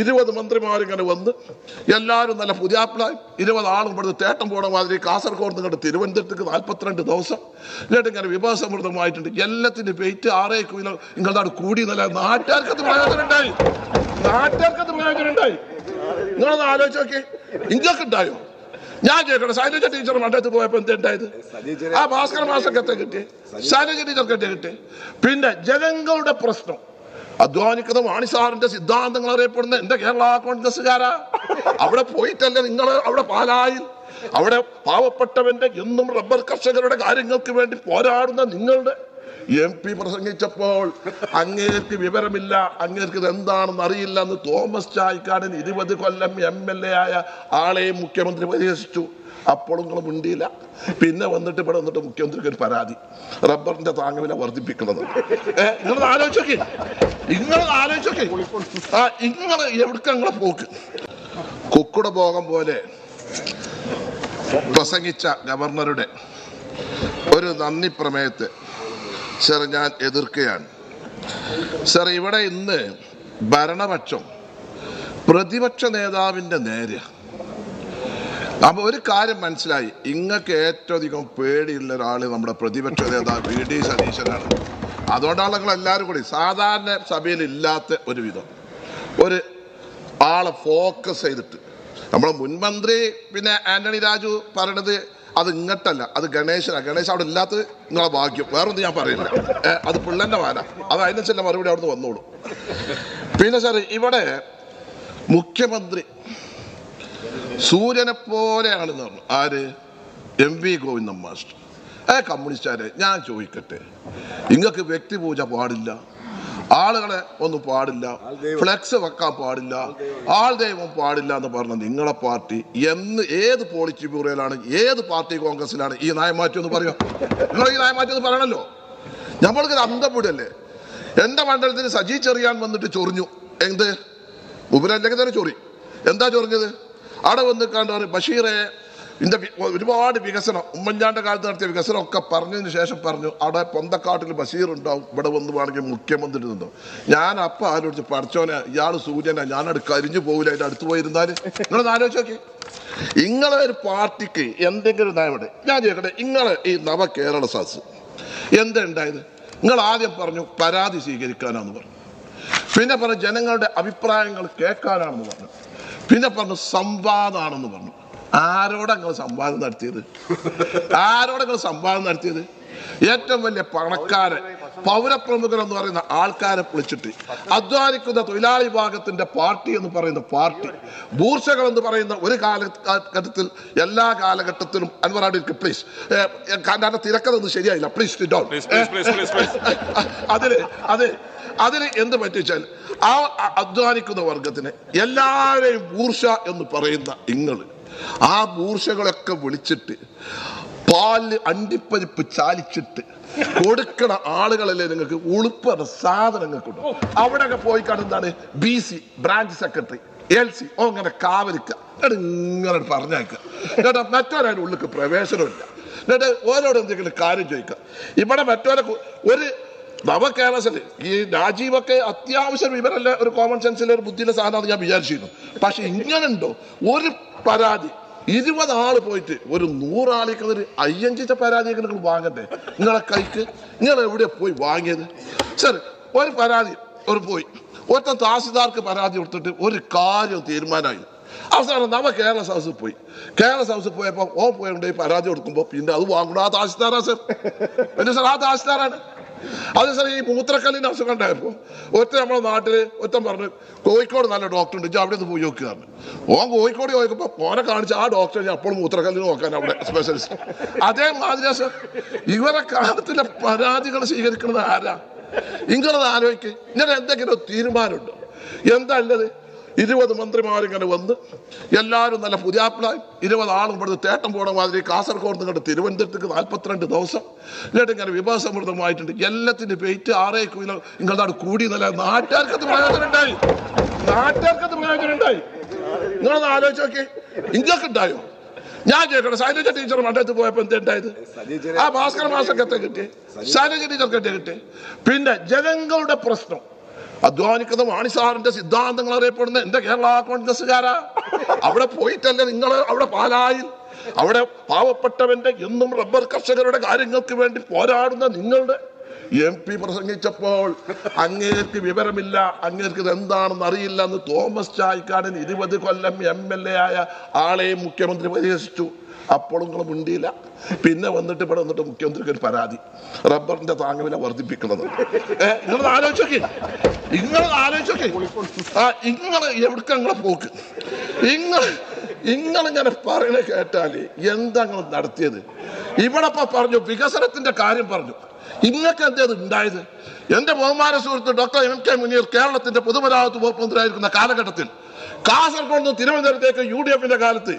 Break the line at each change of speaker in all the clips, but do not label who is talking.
ഇരുപത് മന്ത്രിമാരിങ്ങനെ വന്ന് എല്ലാവരും നല്ല പുതിയാപ്പിളായി. ഇരുപത് ആളും ഇവിടുന്ന് തേട്ടം പോണ മാതിരി കാസർഗോഡ് നിങ്ങളുടെ തിരുവനന്തപുരത്തേക്ക് നാൽപ്പത്തിരണ്ട് ദിവസം എന്നിട്ട് ഇങ്ങനെ വിഭവസമൃദ്ധമായിട്ടുണ്ട്. എല്ലാത്തിന്റെ വെയിറ്റ് ആറേ കിലോ നിങ്ങളുടെ കൂടി നല്ല നാട്ടുകാർക്കത് പ്രയോജനം ഉണ്ടായി നാട്ടുകാർക്കത് പ്രയോജനം ഉണ്ടായി നിങ്ങളൊന്ന് ആലോചിച്ച് നോക്കി. നിങ്ങൾക്ക് ഉണ്ടായോ? ഞാൻ കേട്ടോ ശൈലജ ടീച്ചർ മണ്ഡലത്തിൽ പോയപ്പോ എന്തുണ്ടായത് ആ ഭാസ്കര മാസക്കത്തെ കിട്ടി? ശൈലജ ടീച്ചർക്കത്തെ കിട്ടി? പിന്നെ ജനങ്ങളുടെ പ്രശ്നം. അധ്വാനിക്കുന്ന മാണിസാറിന്റെ സിദ്ധാന്തങ്ങൾ അറിയപ്പെടുന്ന എന്റെ കേരള കോൺഗ്രസ്സുകാരാ. അവിടെ പോയിട്ടല്ലേ നിങ്ങൾ അവിടെ പാലായി അവിടെ പാവപ്പെട്ടവന്റെ എന്നും റബ്ബർ കർഷകരുടെ കാര്യങ്ങൾക്ക് വേണ്ടി പോരാടുന്ന നിങ്ങളുടെ എം പി പ്രസംഗിച്ചപ്പോൾ അങ്ങേർക്ക് വിവരമില്ല അങ്ങേർക്ക് എന്താണെന്ന് അറിയില്ല എന്ന് തോമസ് ചായ്ക്കാടൻ ഇരുപത് കൊല്ലം എം എൽ എ ആയ ആളെയും മുഖ്യമന്ത്രി പരിഹസിച്ചു അപ്പോഴും നിങ്ങൾ മിണ്ടിയില്ല. പിന്നെ വന്നിട്ട് ഇവിടെ വന്നിട്ട് മുഖ്യമന്ത്രിക്ക് ഒരു പരാതി. റബ്ബറിന്റെ താങ്ങുവില വർദ്ധിപ്പിക്കുന്നത്. ഏഹ് നിങ്ങൾ ആലോചിച്ചോക്കെ. നിങ്ങൾ ആ നിങ്ങൾ നിങ്ങളെ പോക്ക്? കുക്കുട ഭോഗം പോലെ പ്രസംഗിച്ച ഗവർണറുടെ ഒരു നന്ദി പ്രമേയത്തെ സർ ഞാൻ എതിർക്കുകയാണ് സാർ ഇവിടെ ഇന്ന് ഭരണപക്ഷം പ്രതിപക്ഷ നേതാവിന്റെ നേരെ അപ്പൊ ഒരു കാര്യം മനസ്സിലായി. ഇങ്ങക്ക് ഏറ്റവും അധികം പേടിയുള്ള ഒരാൾ നമ്മുടെ പ്രതിപക്ഷ നേതാവ് വി. ഡി. സതീശനാണ്. അതുകൊണ്ടാണ് നിങ്ങൾ എല്ലാവരും കൂടി സാധാരണ സഭയിൽ ഇല്ലാത്ത ഒരു വിധം ഒരു ആളെ ഫോക്കസ് ചെയ്തിട്ട് നമ്മളെ മുൻമന്ത്രി പിന്നെ ആന്റണി രാജു പറയണത് അത് ഇങ്ങട്ടല്ല അത് ഗണേശനാ. ഗണേശ അവിടെ ഇല്ലാത്ത നിങ്ങളെ ഭാഗ്യം. വേറൊന്നും ഞാൻ പറയുന്നില്ല ഏ, അത് പിള്ളന്റെ വാന അത് അതിനെ ചെല്ലാം മറുപടി അവിടുന്ന് വന്നോളൂ. പിന്നെ സാർ ഇവിടെ മുഖ്യമന്ത്രി സൂര്യനെ പോലെയാണെന്ന് പറഞ്ഞു. ആര്? M V Govindan master. ഏ കമ്മ്യൂണിസ്റ്റുകാരെ ഞാൻ ചോദിക്കട്ടെ. നിങ്ങൾക്ക് വ്യക്തിപൂജ പാടില്ല. ആളുകളെ ഒന്നും പാടില്ല. ഫ്ലെക്സ് വെക്കാൻ പാടില്ല. ആൾ ദൈവം പാടില്ല എന്ന് പറഞ്ഞ നിങ്ങളെ പാർട്ടി എന്ന് ഏത് പോളിറ്റി ബ്യൂറോയിലാണ് ഏത് പാർട്ടി കോൺഗ്രസിലാണ് ഈ നയമാറ്റം എന്ന് പറയുക? നിങ്ങൾ ഈ നയമാറ്റം എന്ന് പറയണല്ലോ. നമ്മൾക്ക് അന്തപ്പെടല്ലേ എന്റെ മണ്ഡലത്തിന് സജി ചെറിയാൻ വന്നിട്ട് ചൊറിഞ്ഞു. എന്ത്? ഉപരല്ലെങ്കിൽ തന്നെ ചൊറി. എന്താ ചൊറിഞ്ഞത്? അവിടെ വന്ന് പറയും ബഷീറെ ഇതിന്റെ ഒരുപാട് വികസനം. ഉമ്മൻചാണ്ട കാലത്ത് നടത്തിയ വികസനം ഒക്കെ പറഞ്ഞതിന് ശേഷം പറഞ്ഞു അവിടെ പൊന്തക്കാട്ടിൽ ബഷീർ ഉണ്ടാവും ഇവിടെ വന്ന് വേണമെങ്കിൽ മുഖ്യമന്ത്രി നിന്നു. ഞാൻ അപ്പൊ ആലോചിച്ച് പഠിച്ചോനെ ഇയാൾ സൂര്യനെ ഞാനവിടെ കരിഞ്ഞു പോകില്ല അതിന്റെ അടുത്ത് പോയിരുന്നാൽ നിങ്ങളൊന്ന് ആലോചിച്ച് നോക്കി. ഇങ്ങളെ ഒരു പാർട്ടിക്ക് എന്തെങ്കിലും നയമുണ്ട് ഞാൻ ചോദിക്കട്ടെ ഇങ്ങളെ ഈ നവ കേരള സാസ് എന്താ ഉണ്ടായത്? നിങ്ങൾ ആദ്യം പറഞ്ഞു പരാതി സ്വീകരിക്കാനാന്ന് പറഞ്ഞു. പിന്നെ പറഞ്ഞു ജനങ്ങളുടെ അഭിപ്രായങ്ങൾ കേൾക്കാനാണെന്ന് പറഞ്ഞു. പിന്നെ പറഞ്ഞു സംവാദമാണെന്ന് പറഞ്ഞു. ആരോടെ നിങ്ങൾ സംവാദം നടത്തിയത്? ആരോടങ്ങൾ നിങ്ങൾ സംവാദം നടത്തിയത്? ഏറ്റവും വലിയ പണക്കാരൻ പൗരപ്രമുഖർ എന്ന് പറയുന്ന ആൾക്കാരെ പൊളിച്ചിട്ട് അധ്വാനിക്കുന്ന തൊഴിലാളി വിഭാഗത്തിന്റെ പാർട്ടി എന്ന് പറയുന്ന പാർട്ടി ബൂർഷകൾ എന്ന് പറയുന്ന ഒരു കാലഘട്ടത്തിൽ എല്ലാ കാലഘട്ടത്തിലും അൻവറാടി പ്ലീസ് കാരണം തിരക്കതൊന്നും ശരിയായില്ല. Please don
Please, please, please, please, please.
അതിൽ അത് അതിന് എന്ത് പറ്റിച്ചാൽ ആ അധ്വാനിക്കുന്ന വർഗത്തിന് എല്ലാവരെയും ബൂർഷ എന്ന് പറയുന്ന ഇങ്ങൾ ആ മൂർഷകളൊക്കെ വിളിച്ചിട്ട് പാൽ അണ്ടിപ്പരിപ്പ് ചാലിച്ചിട്ട് കൊടുക്കണ ആളുകളല്ലേ നിങ്ങൾക്ക് ഉളുപ്പറ സാധനങ്ങൾക്കുണ്ട് അവിടെയൊക്കെ പോയി കാണുന്നതാണ് B C branch secretary L C ഓ അങ്ങനെ കാവലിക്ക. ഇങ്ങനെ പറഞ്ഞയക്കുക ഏട്ടാ മറ്റൊരാളുടെ ഉള്ളിക്ക് പ്രവേശനമില്ല. എന്നിട്ട് ഓരോട് എന്തെങ്കിലും കാര്യം ചോദിക്കുക ഇവിടെ മറ്റൊരെ കു- ഒരു നവകേരളത്തിൽ ഈ രാജീവൊക്കെ അത്യാവശ്യം വിവരമല്ല ഒരു കോമൺ സെൻസിലെ ഒരു ബുദ്ധിയിലെ സാധനമാണ് ഞാൻ വിചാരിച്ചിരുന്നു. പക്ഷെ ഇങ്ങനെ ഉണ്ടോ ഒരു പരാതി. ഇരുപത് ആൾ പോയിട്ട് ഒരു നൂറാളിക്ക് ഒരു അയ്യഞ്ചിച്ച പരാതിയൊക്കെ നിങ്ങൾ വാങ്ങണ്ടേ? നിങ്ങളെ കൈക്ക്? നിങ്ങൾ എവിടെ പോയി വാങ്ങിയത്? ശരി ഒരു പരാതി. ഒരു പോയി. ഒറ്റ താസിദാർക്ക് പരാതി കൊടുത്തിട്ട് ഒരു കാര്യം തീരുമാനമായി. അവസാനം നമ്മ കേരള സൗസിൽ പോയി. കേരള സൗസിൽ പോയപ്പോൾ ഓ പോയുണ്ടെങ്കിൽ പരാതി കൊടുക്കുമ്പോൾ പിന്നെ അത് വാങ്ങണം ആ താസിദാറാ സർ. എന്റെ സാർ ആ തഹസിൽദാറാണ് അത് സാർ ഈ മൂത്രക്കല്ലിന്റെ അസുഖം ഉണ്ടായപ്പോൾ ഒറ്റ നമ്മുടെ നാട്ടിൽ ഒറ്റ പറഞ്ഞു കോഴിക്കോട് നല്ല ഡോക്ടർ ഉണ്ട് അവിടെ നിന്ന് പോയി നോക്കുകയാണ് ഓൻ കോഴിക്കോട് ചോദിക്കുമ്പോൾ ഓനെ കാണിച്ച ആ ഡോക്ടറെ ഞാൻ അപ്പോൾ മൂത്രക്കല്ലിന് നോക്കാൻ അവിടെ സ്പെഷ്യലിസ്റ്റ് അതേമാതിരി സാർ ഇവരെ കാലത്തിലെ പരാതികൾ സ്വീകരിക്കുന്നത് ആരാ? നിങ്ങളത് ആലോചിക്കും ഇങ്ങനെ എന്തെങ്കിലും തീരുമാനമുണ്ടോ? എന്താ ഉള്ളത് ഇരുപത് മന്ത്രിമാരിങ്ങനെ വന്ന് എല്ലാവരും നല്ല പുതിയാപ്പിളായി. ഇരുപത് ആളും ഇവിടുന്ന് തേട്ടം പോണ മാതിരി കാസർഗോഡ് നിങ്ങളുടെ തിരുവനന്തപുരത്തേക്ക് നാൽപ്പത്തിരണ്ട് ദിവസം. എന്നിട്ട് ഇങ്ങനെ വിഭവസമൃദ്ധമായിട്ടുണ്ട്. എല്ലാത്തിന്റെ പേറ്റ് ആറേ കിലോ നിങ്ങളുടെ കൂടി നല്ല നാട്ടുകാർക്കത് പ്രയോജനം ഉണ്ടായി നാട്ടുകാർക്കത് പ്രയോജനം ഉണ്ടായി നിങ്ങളൊന്ന് ആലോചിച്ച് നോക്കി നിങ്ങൾക്ക് ഉണ്ടായോ? ഞാൻ കേട്ടോ ശൈലജ ടീച്ചർ മണ്ഡലത്തിൽ പോയപ്പോ എന്തുണ്ടായത് ആ ഭാസ്കര മാസക്കത്തെ കിട്ടി? ശൈലജ ടീച്ചർക്ക് കിട്ടി? പിന്നെ ജനങ്ങളുടെ പ്രശ്നം. അധ്വാനിക്കുന്ന വാണി സാറിന്റെ സിദ്ധാന്തങ്ങൾ അറിയപ്പെടുന്ന എന്റെ കേരള കോൺഗ്രസ്സുകാരാ. അവിടെ പോയിട്ടല്ലേ നിങ്ങൾ അവിടെ പാലായിൽ? അവിടെ പാവപ്പെട്ടവന്റെ എന്നും റബ്ബർ കർഷകരുടെ കാര്യങ്ങൾക്ക് വേണ്ടി പോരാടുന്ന നിങ്ങളുടെ എം പി പ്രസംഗിച്ചപ്പോൾ അങ്ങേർക്ക് വിവരമില്ല അങ്ങേർക്ക് എന്താണെന്ന് അറിയില്ല എന്ന് തോമസ് ചായ്ക്കാടൻ ഇരുപത് കൊല്ലം എം എൽ എ ആയ ആളെയും മുഖ്യമന്ത്രി പരിഹസിച്ചു. അപ്പോഴും നിങ്ങൾ മിണ്ടിയില്ല. പിന്നെ വന്നിട്ട് ഇവിടെ വന്നിട്ട് മുഖ്യമന്ത്രിക്ക് ഒരു പരാതി. റബ്ബറിന്റെ താങ്ങുവില വർദ്ധിപ്പിക്കുന്നത്. നിങ്ങൾ ആലോചിച്ചോക്കെ. നിങ്ങൾ ആലോചിച്ചോക്കെ. ആ നിങ്ങൾ എവിടേക്ക് നിങ്ങളെ പോക്ക്? നിങ്ങൾ നിങ്ങളിങ്ങനെ പറയണ കേട്ടാൽ എന്താ നിങ്ങൾ നടത്തിയത്? ഇവിടെ പറഞ്ഞു വികസനത്തിന്റെ കാര്യം പറഞ്ഞു. ഇങ്ങക്ക് എന്തേത് ഉണ്ടായത്? എന്റെ ബഹുമാന സുഹൃത്ത് ഡോക്ടർ എം കെ മുനീർ കേരളത്തിന്റെ പൊതുമരാമത്ത് വകുപ്പ് മന്ത്രിയായിരിക്കുന്ന കാലഘട്ടത്തിൽ കാസർഗോഡ് നിന്ന് തിരുവനന്തപുരത്തേക്ക് യു ഡി എഫിന്റെ കാലത്ത്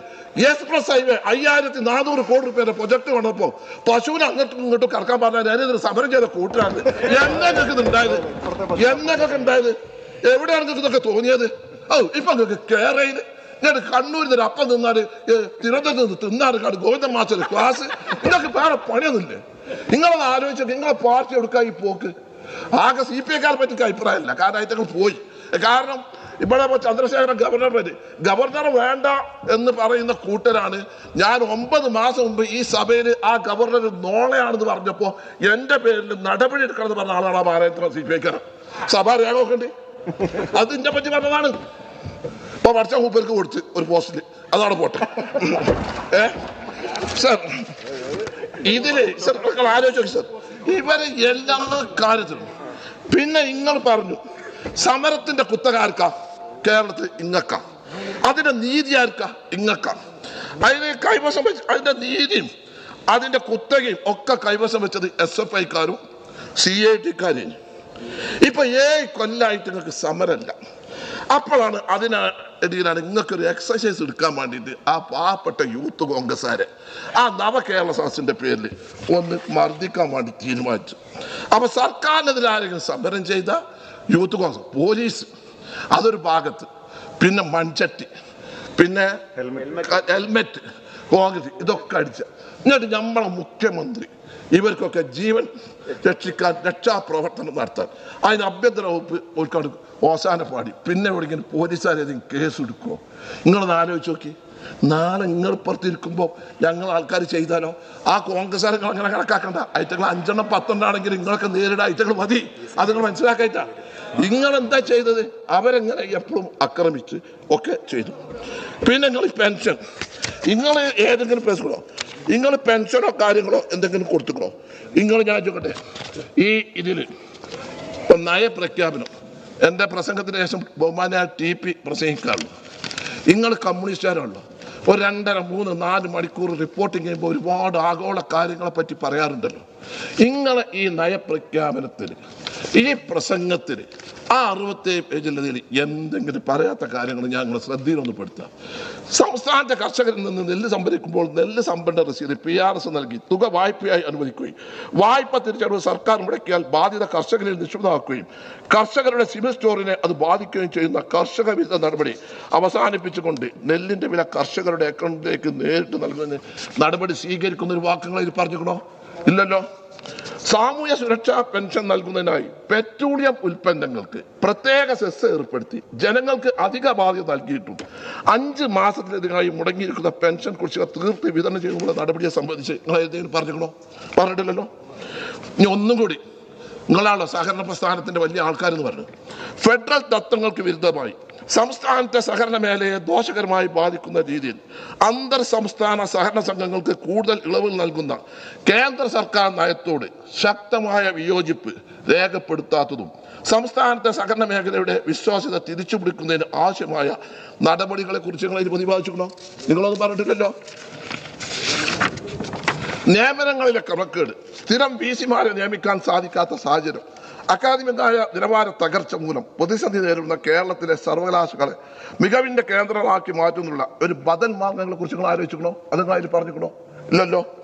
എക്സ്പ്രസ് ഹൈവേ അയ്യായിരത്തി നാനൂറ് കോടി രൂപയുടെ പ്രൊജക്ട് വന്നപ്പോ പശുവിനെ അങ്ങോട്ടും ഇങ്ങോട്ടും കറക്കാൻ പറഞ്ഞാൽ ഞാനിതൊരു സമരം ചെയ്ത കൂട്ടാണ് എന്നൊക്കെ ഉണ്ടായത്? എന്നൊക്കെ ഉണ്ടായത്? എവിടെയാണ് നിങ്ങൾക്ക് ഇതൊക്കെ തോന്നിയത്? ഓ ഇപ്പൊ നിങ്ങൾക്ക് കേരളയിൽ ഞാൻ കണ്ണൂരിൽ നിന്ന് അപ്പം തിന്നാൽ തിരുവനന്തപുരത്ത് നിന്ന് തിന്നാറ് ഗോവിന്ദൻ മാസ്റ്റർ ക്ലാസ്. നിങ്ങൾക്ക് വേറെ പണിയൊന്നുമില്ലേ? നിങ്ങളത് ആലോചിച്ച നിങ്ങളെ പാർട്ടി എടുക്കാൻ ഈ പോക്ക്. ആകെ സി പി ഐക്കാരെ പറ്റി അഭിപ്രായമില്ല. കാരണം അതിൽ പോയി. കാരണം ഇവിടെ ചന്ദ്രശേഖരൻ ഗവർണർ പറ്റി ഗവർണർ വേണ്ട എന്ന് പറയുന്ന കൂട്ടരാണ്. ഞാൻ ഒമ്പത് മാസം മുമ്പ് ഈ സഭയിൽ ആ ഗവർണർ നോളയാണെന്ന് പറഞ്ഞപ്പോൾ എന്റെ പേരിൽ നടപടി എടുക്കണമെന്ന് പറഞ്ഞ ആളാണ് ആ മഹാരാഷ്ട്ര സി പി ഐക്കാരൻ സഭാ രേഖ ഉണ്ട് അത് ഇതിനെ പറ്റി പറഞ്ഞതാണ്. ഇപ്പൊ പഠിച്ച മൂപ്പേർക്ക് കൊടുത്ത് ഒരു പോസ്റ്റിൽ. അതാണ് പോട്ടെ. ഏ? സർ ഇതിൽ സർ നിങ്ങൾ ആലോചിച്ചു സർ. ഇവർ എല്ലാ കാര്യത്തിലും. പിന്നെ നിങ്ങൾ പറഞ്ഞു സമരത്തിന്റെ കുത്തകാർക്ക കേരളത്തിൽ ഇങ്ങക്ക. അതിന്റെ നീതി ആർക്ക? ഇങ്ങക്ക. അതിന് കൈവശം വെച്ച് അതിന്റെ നീതിയും അതിന്റെ കുത്തകയും ഒക്കെ കൈവശം വെച്ചത് എസ് എഫ് ഐക്കാരും സി ഐ ടിക്കാരും ഇപ്പൊ ഏഴ് കൊല്ലായിട്ട് നിങ്ങൾക്ക് സമരമല്ല അപ്പോഴാണ് അതിനിടയിലാണ് നിങ്ങൾക്കൊരു എക്സസൈസ് എടുക്കാൻ വേണ്ടിയിട്ട് ആ പാവപ്പെട്ട യൂത്ത് കോൺഗ്രസ്സുകാരെ ആ നവകേരള സദസ്സിന്റെ പേരിൽ ഒന്ന് മർദ്ദിക്കാൻ വേണ്ടി തീരുമാനിച്ചു. അപ്പോൾ സർക്കാരിനെതിരെ ആരെങ്കിലും സമരം ചെയ്ത യൂത്ത് കോൺഗ്രസ് പോലീസ് അതൊരു ഭാഗത്ത്. പിന്നെ മൺചട്ടി പിന്നെ ഹെൽമെറ്റ് കോൺഗ്രസ് ഇതൊക്കെ അടിച്ച. എന്നിട്ട് നമ്മളെ മുഖ്യമന്ത്രി ഇവർക്കൊക്കെ ജീവൻ രക്ഷിക്കാൻ രക്ഷാപ്രവർത്തനം നടത്താൻ. അതിന് അഭ്യന്തര വകുപ്പ് ഒരുക്കാട് ഓസാന പാടി. പിന്നെ എവിടെയെങ്കിലും പോലീസുകാരേതെങ്കിലും കേസ് എടുക്കുമോ നിങ്ങളൊന്ന് ആലോചിച്ച് നോക്കി. നാളെ നിങ്ങൾ പുറത്തിരിക്കുമ്പോൾ ഞങ്ങൾ ആൾക്കാർ ചെയ്താലോ? ആ കോൺഗ്രസ് നിങ്ങൾ അങ്ങനെ കണക്കാക്കണ്ട. ഐറ്റങ്ങൾ അഞ്ചെണ്ണം പത്തെണ്ണം ആണെങ്കിൽ നേരിട. ഐറ്റങ്ങൾ മതി. അത് നിങ്ങൾ നിങ്ങൾ എന്താ ചെയ്തത്? അവരെങ്ങനെ എപ്പോഴും ആക്രമിച്ച് ഒക്കെ ചെയ്തു. പിന്നെ നിങ്ങൾ പെൻഷൻ. നിങ്ങൾ ഏതെങ്കിലും പേസുകളോ നിങ്ങൾ പെൻഷനോ കാര്യങ്ങളോ എന്തെങ്കിലും കൊടുത്തുക്കണോ നിങ്ങൾ ഞാൻ ചോദിക്കട്ടെ. ഈ ഇതിൽ നയപ്രഖ്യാപനം എന്റെ പ്രസംഗത്തിന് ശേഷം ബഹുമാന ടി പി പ്രസംഗിക്കാറുള്ളൂ നിങ്ങൾ കമ്മ്യൂണിസ്റ്റുകാരുള്ളൂ ഒരു രണ്ടര മൂന്ന് നാല് മണിക്കൂർ റിപ്പോർട്ടിംഗ് ചെയ്യുമ്പോൾ ഒരുപാട് ആഗോള കാര്യങ്ങളെ പറ്റി പറയാറുണ്ടല്ലോ. ഇങ്ങനെ ഈ നയപ്രഖ്യാപനത്തിൽ ഈ പ്രസംഗത്തിൽ ആ അറുപത്തേഴ് പേജിലതിൽ എന്തെങ്കിലും പറയാത്ത കാര്യങ്ങൾ ഞാൻ നിങ്ങളെ ശ്രദ്ധയിലൊന്ന് പെടുത്താം സംസ്ഥാനത്തെ കർഷകരിൽ നിന്ന് നെല്ല് സംഭരിക്കുമ്പോൾ നെല്ല് സംഭരണ രസീത് പി ആർ എസ് നൽകി തുക വായ്പയായി അനുവദിക്കുകയും വായ്പ തിരിച്ചടവ് സർക്കാർ മുടക്കിയാൽ ബാധ്യത കർഷകരിൽ നിക്ഷിപ്തമാക്കുകയും കർഷകരുടെ സിവിൽ സ്റ്റോറിനെ അത് ബാധിക്കുകയും ചെയ്യുന്ന കർഷക വിരുദ്ധ നടപടി അവസാനിപ്പിച്ചുകൊണ്ട് നെല്ലിന്റെ വില കർഷകരുടെ അക്കൗണ്ടിലേക്ക് നേരിട്ട് നൽകുന്നതിന് നടപടി സ്വീകരിക്കുന്ന ഒരു വാക്കുകൾ ഇതിൽ പറഞ്ഞിരിക്കണോ ഇല്ലല്ലോ? സാമൂഹ്യ സുരക്ഷാ പെൻഷൻ നൽകുന്നതിനായി പെട്രോളിയം ഉൽപ്പന്നങ്ങൾക്ക് പ്രത്യേക സെസ് ഏർപ്പെടുത്തി. ജനങ്ങൾക്ക് അധിക ബാധ്യത നൽകിയിട്ടുണ്ട് അഞ്ച് മാസത്തിലധികമായി മുടങ്ങിയിരിക്കുന്ന പെൻഷൻ കുറിച്ച് തീർത്ത് വിതരണം ചെയ്യുന്ന നടപടിയെ സംബന്ധിച്ച് നിങ്ങൾ എന്തെങ്കിലും പറഞ്ഞിക്കണോ പറഞ്ഞിട്ടില്ലല്ലോ? ഇനി ഒന്നും കൂടി നിങ്ങളാണല്ലോ സഹകരണ പ്രസ്ഥാനത്തിന്റെ വലിയ ആൾക്കാരെന്ന് പറഞ്ഞു. ഫെഡറൽ തത്വങ്ങൾക്ക് വിരുദ്ധമായി സംസ്ഥാനത്തെ സഹകരണ മേഖലയെ ദോഷകരമായി ബാധിക്കുന്ന രീതിയിൽ അന്തർ സംസ്ഥാന സഹകരണ സംഘങ്ങൾക്ക് കൂടുതൽ ഇളവ് നൽകുന്ന കേന്ദ്ര സർക്കാർ നയത്തോട് ശക്തമായ വിയോജിപ്പ് രേഖപ്പെടുത്താത്തതും സംസ്ഥാനത്തെ സഹകരണ മേഖലയുടെ വിശ്വാസ്യത തിരിച്ചുപിടിക്കുന്നതിന് ആവശ്യമായ നടപടികളെ കുറിച്ച് നിങ്ങൾ ഇത് പ്രതിപാദിച്ചിട്ടുണ്ടോ? നിങ്ങളൊന്നും പറഞ്ഞിട്ടില്ലല്ലോ. നിയമനങ്ങളിലെ ക്രമക്കേട്. സ്ഥിരം വി സിമാരെ നിയമിക്കാൻ സാധിക്കാത്ത സാഹചര്യം. അക്കാദമികമായ നിലവാര തകർച്ച മൂലം പ്രതിസന്ധി നേരിടുന്ന കേരളത്തിലെ സർവകലാശാലകളെ മികവിന്റെ കേന്ദ്രമാക്കി മാറ്റുന്നുള്ള ഒരു ബദൽ മാർഗങ്ങളെ കുറിച്ച് നിങ്ങൾ ആലോചിക്കണോ നിങ്ങൾ അതിൽ പറഞ്ഞിക്കണോ ഇല്ലല്ലോ.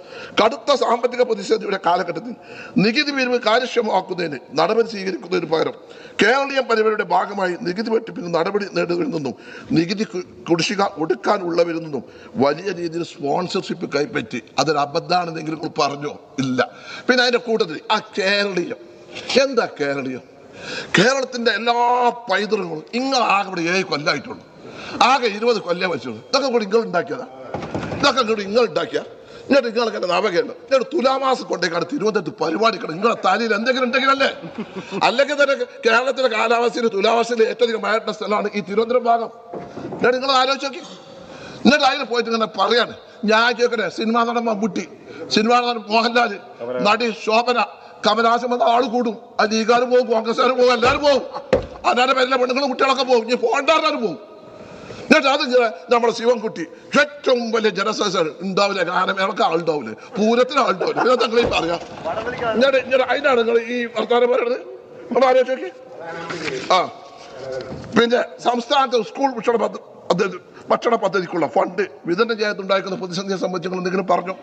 കടുത്ത സാമ്പത്തിക പ്രതിസന്ധിയുടെ കാലഘട്ടത്തിൽ നികുതി പിരിവ് കാര്യക്ഷമമാക്കുന്നതിന് നടപടി സ്വീകരിക്കുന്നതിന് പകരം കേരളീയം പരിപാടിയുടെ ഭാഗമായി നികുതി വെട്ടിപ്പിന് നടപടി നേടുന്നതിൽ നികുതി കുടിശ്ശിക ഒടുക്കാനുള്ളവരിൽ നിന്നും വലിയ രീതിയിൽ സ്പോൺസർഷിപ്പ് കൈപ്പറ്റി അതൊരു അബദ്ധമാണെന്നെങ്കിലും പറഞ്ഞോ? ഇല്ല. പിന്നെ അതിന്റെ കൂട്ടത്തിൽ ആ കേരളീയം. എന്താ കേരളീയം? കേരളത്തിന്റെ എല്ലാ പൈതൃകങ്ങളും ഇങ്ങളാകെ ഇവിടെ ഏഴ് കൊല്ലായിട്ടുള്ളൂ. ആകെ ഇരുപത് കൊല്ലം വെച്ചുള്ളൂ. ഇതൊക്കെ കൂടി നിങ്ങൾ ഉണ്ടാക്കിയതാ? ഇതൊക്കെ കൂടി നിങ്ങൾ ഉണ്ടാക്കിയ? എന്നിട്ട് നിങ്ങളൊക്കെ നവകയുണ്ട് എന്നിട്ട് തുലാമാസം കൊണ്ടേക്കാണ് തിരുവനന്തപുരത്ത് പരിപാടി കിടക്കും നിങ്ങളെ തലയിൽ എന്തെങ്കിലും ഉണ്ടെങ്കിൽ അല്ലേ? അല്ലെങ്കിൽ തന്നെ കേരളത്തിലെ കാലാവസ്ഥയിൽ തുലാമാസത്തിൽ ഏറ്റവും അധികം മഴയുടെ സ്ഥലമാണ് ഈ തിരുവനന്തപുരം ഭാഗം. എന്നിട്ട് നിങ്ങൾ ആലോചിച്ച് നോക്കി. എന്നിട്ട് അതിന് പോയിട്ട് ഇങ്ങനെ പറയാണ് ഞാൻ കേൾക്കണേ സിനിമാ നടൻ മമ്മൂട്ടി സിനിമാ നടൻ മോഹൻലാൽ നടി ശോഭന കമലാസം വന്ന ആൾ കൂടും. ആ ലീഗുകാരും പോകും കോൺഗ്രസ്സുകാരും പോകും എല്ലാവരും പോകും. അന്നാരെ പേരിലെ പെണ്ണുങ്ങളും കുട്ടികളൊക്കെ പോകും. ഇനി പോകണ്ടാരും പോകും. എന്നിട്ട് അത് നമ്മുടെ ശിവൻകുട്ടി ഏറ്റവും വലിയ ജനസേന ഉണ്ടാവില്ല. കാരണം ഗാനമേളക്ക് ആളുണ്ടാവില്ല. പൂരത്തിന് ആളുണ്ടാവില്ല. പിന്നെ തങ്ങളെ പറയാം. എന്നിട്ട് ഇങ്ങനെ അതിനാണ് നിങ്ങൾ ഈ വർത്തമാനം പറയുന്നത്? നമ്മൾ ആലോചിച്ചോക്കി ആ. പിന്നെ സംസ്ഥാനത്തെ സ്കൂൾ ഭക്ഷണ പദ്ധതി ഭക്ഷണ പദ്ധതിക്കുള്ള ഫണ്ട് വിതരണം ചെയ്യാത്തുണ്ടായിരിക്കുന്ന പ്രതിസന്ധിയെ സംബന്ധിച്ച് എന്തെങ്കിലും പറഞ്ഞു?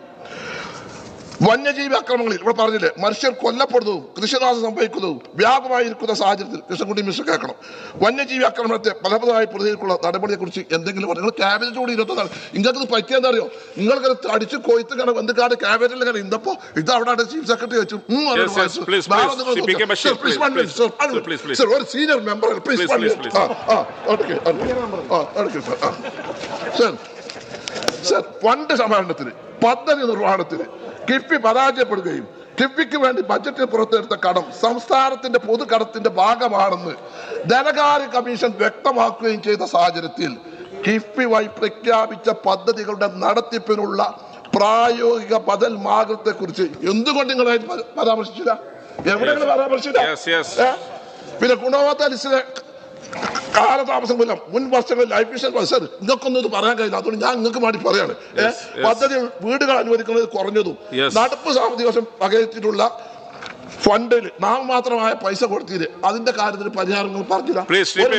വന്യജീവി ആക്രമണങ്ങളിൽ ഇവിടെ പറഞ്ഞില്ലേ മനുഷ്യർ കൊല്ലപ്പെടുന്നതും കൃഷിനാശം സംഭവിക്കുന്നതും വ്യാപകമായിരിക്കുന്ന സാഹചര്യത്തിൽ കൃഷ്ണൻകുട്ടി മിസ്റ്റർ കേൾക്കണം. വന്യജീവി ആക്രമണത്തെ ഫലപ്രദമായി പ്രതികരിക്കുള്ള നടപടിയെ കുറിച്ച് എന്തെങ്കിലും പറഞ്ഞു നിങ്ങൾ ക്യാബിനറ്റ് കൂടി ഇരുപത്തൊന്നാണ്. നിങ്ങൾക്ക് പറ്റിയെന്താ അറിയോ? നിങ്ങൾക്ക് അടിച്ച് കൊയ്ത്ത് കണ എന്തൊക്കെയാണ് ക്യാബിനറ്റിൽ ഇങ്ങനെ ഇന്നപ്പോ ഇത് അവിടെ ചീഫ് സെക്രട്ടറി വെച്ചു. ഒരു senior member please sir fund സമാഹരണത്തിന് പദ്ധതി നിർവഹണത്തിന് കിഫ്ബി പരാജയപ്പെടുകയും കിഫ്ബിക്ക് വേണ്ടി ബജറ്റിൽ പുറത്തെടുത്ത കടം സംസ്ഥാനത്തിന്റെ പൊതുകടത്തിന്റെ ഭാഗമാണെന്ന് ധനകാര്യ കമ്മീഷൻ വ്യക്തമാക്കുകയും ചെയ്ത സാഹചര്യത്തിൽ കിഫ്ബി വഴി പ്രഖ്യാപിച്ച പദ്ധതികളുടെ നടത്തിപ്പിനുള്ള പ്രായോഗിക ബദൽ മാർഗത്തെ കുറിച്ച് എന്തുകൊണ്ട് നിങ്ങൾ പരാമർശിച്ചില്ല? എവിടെ പരാമർശിച്ചില്ല. പിന്നെ ഗുണവത്ത ലിസ്റ്റിലെ കാലതാമസം മൂലം മുൻ വർഷങ്ങളിൽ ലൈഫ് മിഷൻ സർ നിങ്ങൾക്കൊന്നും ഇത് പറയാൻ കഴിയില്ല. അതുകൊണ്ട് ഞാൻ നിങ്ങൾക്ക് വേണ്ടി പറയാണ്. പദ്ധതി വീടുകൾ അനുവദിക്കുന്നത് കുറഞ്ഞതും നടപ്പ് സാമ്പത്തിക വർഷം വകയിരുത്തിയിട്ടുള്ള ഫണ്ടിൽ നാം മാത്രമായ പൈസ കൊടുത്തിട്ട് അതിന്റെ കാര്യത്തിൽ പരിഹാരങ്ങൾ പറഞ്ഞില്ല ഒരു-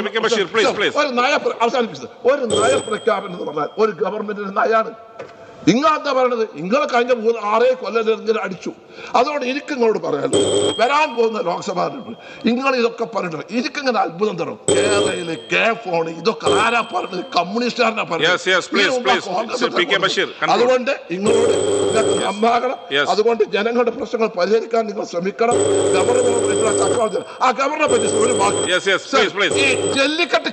നയ അവസാനിപ്പിച്ചത്. ഒരു നയ പ്രഖ്യാപനം എന്ന് പറഞ്ഞാൽ ഒരു ഗവൺമെന്റിന്റെ നയാണ് നിങ്ങൾ എന്താ പറയണത്. ഇങ്ങളെ കഴിഞ്ഞ മൂന്ന് ആറേ കൊല്ലം ഇങ്ങനെ അടിച്ചു. അതുകൊണ്ട് എനിക്ക് നിങ്ങളോട് പറയാനുള്ളത് വരാൻ പോകുന്ന ലോക്സഭാ നിങ്ങൾ ഇതൊക്കെ പറഞ്ഞിട്ടുണ്ട് എനിക്കിങ്ങനെ അത്ഭുതം തരും. കേരളയിൽ കെ ഫോൺ ഇതൊക്കെ ആരാ പറഞ്ഞത്? കമ്മ്യൂണിസ്റ്റുകാരനാ
പറഞ്ഞത്.
അതുകൊണ്ട് നിങ്ങളോട് നന്നാകണം അതുകൊണ്ട് ജനങ്ങളുടെ പ്രശ്നങ്ങൾ പരിഹരിക്കാൻ നിങ്ങൾ ശ്രമിക്കണം. ഗവർണർ ആ ഗവർണറെ പറ്റി ഒരു വാക്ക്. ഈ ജല്ലിക്കെട്ട്